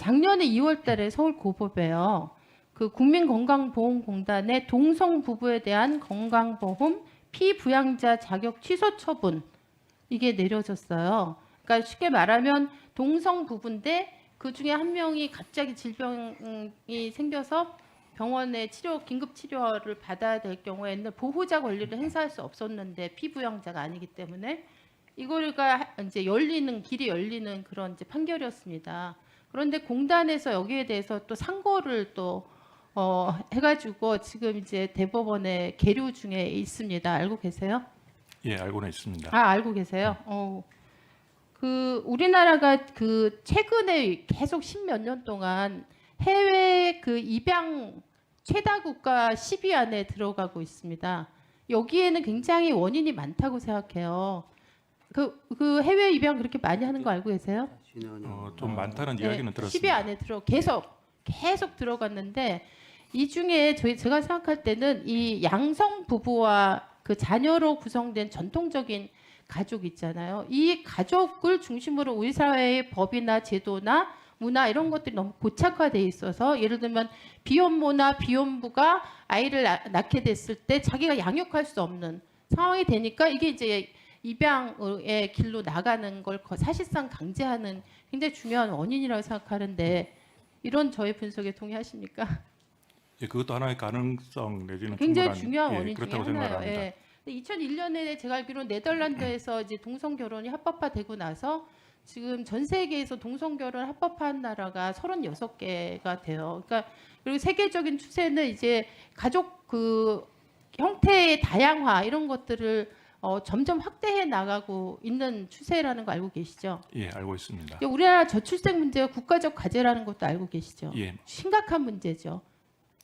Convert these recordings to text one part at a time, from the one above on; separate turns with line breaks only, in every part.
작년에 2월달에 서울 고법에요. 그 국민건강보험공단의 동성 부부에 대한 건강보험 피부양자 자격 취소 처분 이게 내려졌어요. 그러니까 쉽게 말하면 동성 부부인데 그 중에 한 명이 갑자기 질병이 생겨서 병원에 치료 긴급 치료를 받아야 될 경우에 는 보호자 권리를 행사할 수 없었는데 피부양자가 아니기 때문에 이거가 이제 열리는 길이 열리는 그런 이제 판결이었습니다. 그런데 공단에서 여기에 대해서 또 상고를 또 어, 해가지고 지금 이제 대법원에 계류 중에 있습니다. 알고 계세요?
예, 알고는 있습니다.
아 알고 계세요? 어. 그 우리나라가 그 최근에 계속 십몇 년 동안 해외 그 입양 최다 국가 10위 안에 들어가고 있습니다. 여기에는 굉장히 원인이 많다고 생각해요. 그, 그 해외 입양 그렇게 많이 하는 거 알고 계세요?
어, 좀 많다는
네,
이야기는
10위
들었습니다.
안에 들어 계속 계속 들어갔는데 이 중에 저희 제가 생각할 때는 이 양성 부부와 그 자녀로 구성된 전통적인 가족 있잖아요. 이 가족을 중심으로 우리 사회의 법이나 제도나 문화 이런 것들이 너무 고착화돼 있어서 예를 들면 비혼모나 비혼부가 아이를 낳- 낳게 됐을 때 자기가 양육할 수 없는 상황이 되니까 이게 이제 입양의 길로 나가는 걸 거- 사실상 강제하는 굉장히 중요한 원인이라고 생각하는데 이런 저의 분석에 동의하십니까?
예, 그것도 하나의 가능성 내지는
굉장히 중요한
예,
원인 중에 하나예요. 예. 2001년에 제가 알기로 네덜란드에서 이제 동성 결혼이 합법화되고 나서 지금 전 세계에서 동성 결혼 합법화한 나라가 36개가 돼요. 그러니까 그리고 세계적인 추세는 이제 가족 그 형태의 다양화 이런 것들을 어, 점점 확대해 나가고 있는 추세라는 거 알고 계시죠?
예, 알고 있습니다.
우리나라 저출생 문제가 국가적 과제라는 것도 알고 계시죠?
예,
심각한 문제죠.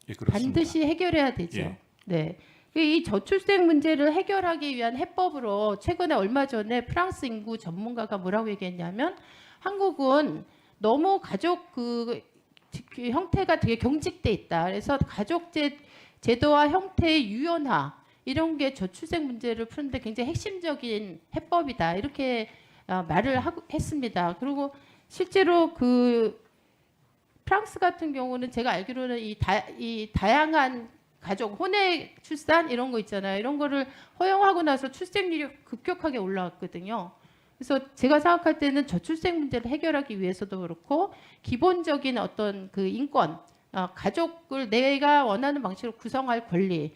예, 그렇습니다.
반드시 해결해야 되죠.
예.
네. 이 저출생 문제를 해결하기 위한 해법으로 최근에 얼마 전에 프랑스 인구 전문가가 뭐라고 얘기했냐면 한국은 너무 가족 그, 그 형태가 되게 경직돼 있다. 그래서 가족 제, 제도와 형태의 유연화 이런 게 저출생 문제를 푸는데 굉장히 핵심적인 해법이다. 이렇게 어, 말을 하고 했습니다. 그리고 실제로 그 프랑스 같은 경우는 제가 알기로는 이, 다, 이 다양한 가족 혼외 출산 이런 거 있잖아요. 이런 거를 허용하고 나서 출생률이 급격하게 올라왔거든요. 그래서 제가 생각할 때는 저출생 문제를 해결하기 위해서도 그렇고 기본적인 어떤 그 인권, 어, 가족을 내가 원하는 방식으로 구성할 권리를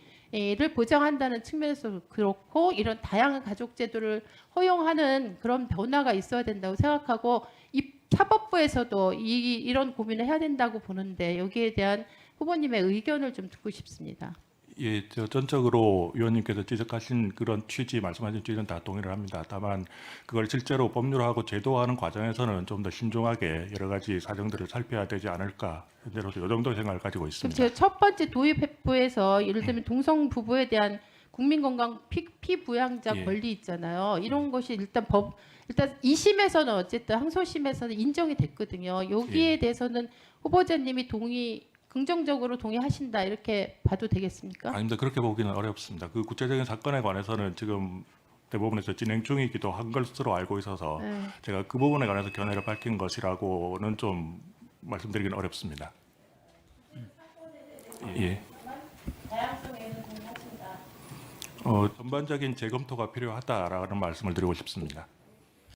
보장한다는 측면에서 그렇고 이런 다양한 가족 제도를 허용하는 그런 변화가 있어야 된다고 생각하고 이 사법부에서도 이, 이런 고민을 해야 된다고 보는데 여기에 대한 후보님의 의견을 좀 듣고 싶습니다.
예, 저 전적으로 위원님께서 지적하신 그런 취지, 말씀하신 취지는 다 동의를 합니다. 다만 그걸 실제로 법률화하고 제도화하는 과정에서는 좀 더 신중하게 여러 가지 사정들을 살펴야 되지 않을까 현재로서 이 정도 생각을 가지고
그럼
있습니다.
제가 첫 번째 도입부에서 예를 들면 동성 부부에 대한 국민건강 피, 피부양자
예.
권리 있잖아요. 이런 것이 일단 법 일단 2심에서는 어쨌든 항소심에서는 인정이 됐거든요. 여기에
예.
대해서는 후보자님이 동의 긍정적으로 동의하신다 이렇게 봐도 되겠습니까?
아닙니다. 그렇게 보기는 어렵습니다. 그 구체적인 사건에 관해서는 지금 대법원에서 진행 중이기도 한 것으로 알고 있어서
네.
제가 그 부분에 관해서 견해를 밝힌 것이라고는 좀 말씀드리기는 어렵습니다. 예. 어, 전반적인 재검토가 필요하다라는 말씀을 드리고 싶습니다.